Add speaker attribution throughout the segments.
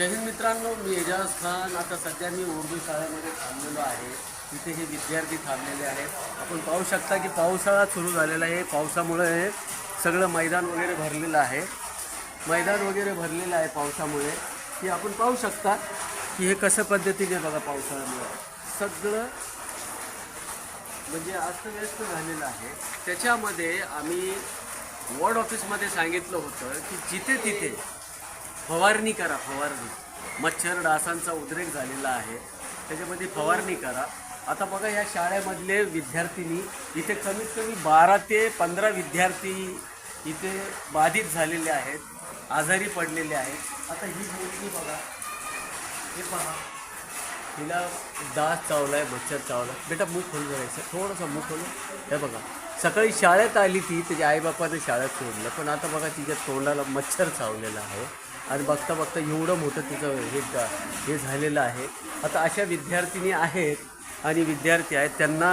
Speaker 1: जय हिंद मित्रांनो मी एजाज खान. आता सध्या मी उर्दू शाळेमध्ये थांबलेलो आहे. तिथे हे विद्यार्थी थांबलेले आहेत. आपण पाहू शकता की पावसाळा सुरू झालेला आहे. पावसामुळे सगळं मैदान वगैरे भरलेलं आहे. मैदान वगैरे भरलेलं आहे पावसामुळे. की आपण पाहू शकता की हे कसं पद्धतीने बघा पावसाळ्यामुळे. सगळं म्हणजे अस्तव्यस्त झालेलं आहे. त्याच्यामध्ये आम्ही वॉर्ड ऑफिसमध्ये सांगितलं होतं की जिथे तिथे फवारणी करा फवारणी. मच्छर डासांचा उद्रेक झालेला आहे. त्याच्यामध्ये फवारणी करा. आता बघा या शाळेमधले विद्यार्थिनी इथे कमीत कमी बारा ते पंधरा विद्यार्थी इथे बाधित झालेले आहेत आजारी पडलेले आहेत. आता ही मुलगी बघा. हे पहा. तिला डास चावला आहे मच्छर चावला बेटा मुख खोल जायचं थोडंसं मुख खोल हे बघा. सकाळी शाळेत आली ती त्याच्या आईबापाने शाळेत सोडलं. पण आता बघा तिच्या तोंडाला मच्छर चावलेला आहे. आणि बघता बघता एवढं मोठं तिचं हे हे झालेलं आहे. आता अशा विद्यार्थिनी आहेत आणि विद्यार्थी आहेत त्यांना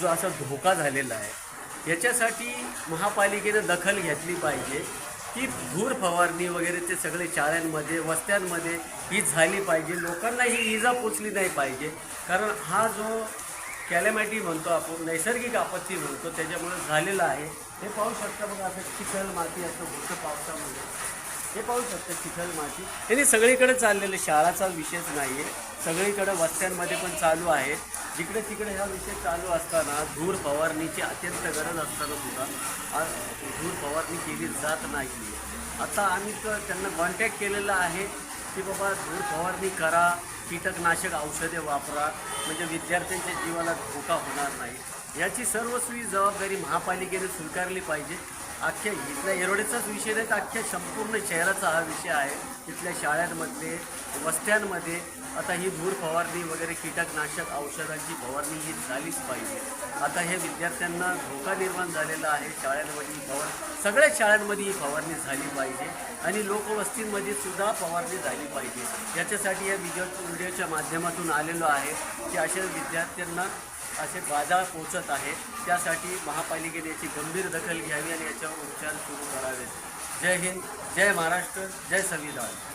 Speaker 1: जो असा धोका झालेला आहे याच्यासाठी महापालिकेनं दखल घेतली पाहिजे. की धूर फवारणी वगैरे ते सगळे शाळांमध्ये वस्त्यांमध्ये ही झाली पाहिजे. लोकांना ही इजा पोचली नाही पाहिजे. कारण हा जो कॅलेमॅटी म्हणतो आपण नैसर्गिक आपत्ती म्हणतो त्याच्यामुळे झालेला आहे. हे पाहू शकता बघा असं चिखल माती असं होतं पावसामध्ये. हे पाहू शकता चिखल माती. हे सगळीकडे चाललेलं शाळाचा विषयच नाही आहे सगळीकडे वस्त्यांमध्ये पण चालू आहे. जिकडे तिकडे हा विषय चालू असताना धूर फवारणीची अत्यंत गरज असताना सुद्धा आज धूर फवारणी केली जात नाही आता आम्ही तर त्यांना कॉन्टॅक्ट केलेला आहे की बाबा धूर फवारणी करा कीटकनाशक औषधे वापरा म्हणजे विद्यार्थ्यांच्या जीवाला धोका होणार नाही. याची सर्वस्वी जबाबदारी महापालिकेने स्वीकारली पाहिजे. अख्ख्या इथल्या येरोडेचाच विषय नाही तर अख्ख्या संपूर्ण शहराचा हा विषय आहे. इथल्या शाळांमध्ये वस्त्यांमध्ये आता ही धूर फवारणी वगैरे कीटकनाशक औषधांची फवारणी ही झालीच पाहिजे. आता हे विद्यार्थ्यांना धोका निर्माण झालेला आहे. शाळांमध्ये ही फवार सगळ्या शाळांमध्ये ही फवारणी झाली पाहिजे. आणि लोकवस्तींमध्ये सुद्धा फवारणी झाली पाहिजे. याच्यासाठी या व्हिडिओ व्हिडिओच्या माध्यमातून आलेलो आहे की अशा विद्यार्थ्यांना असे बाजार पोचत आहे. त्यासाठी महापालिकेने याची गंभीर दखल घ्यावी आणि याच्यावर उपचार सुरू करावेत. जय हिंद जय महाराष्ट्र जय संविधान.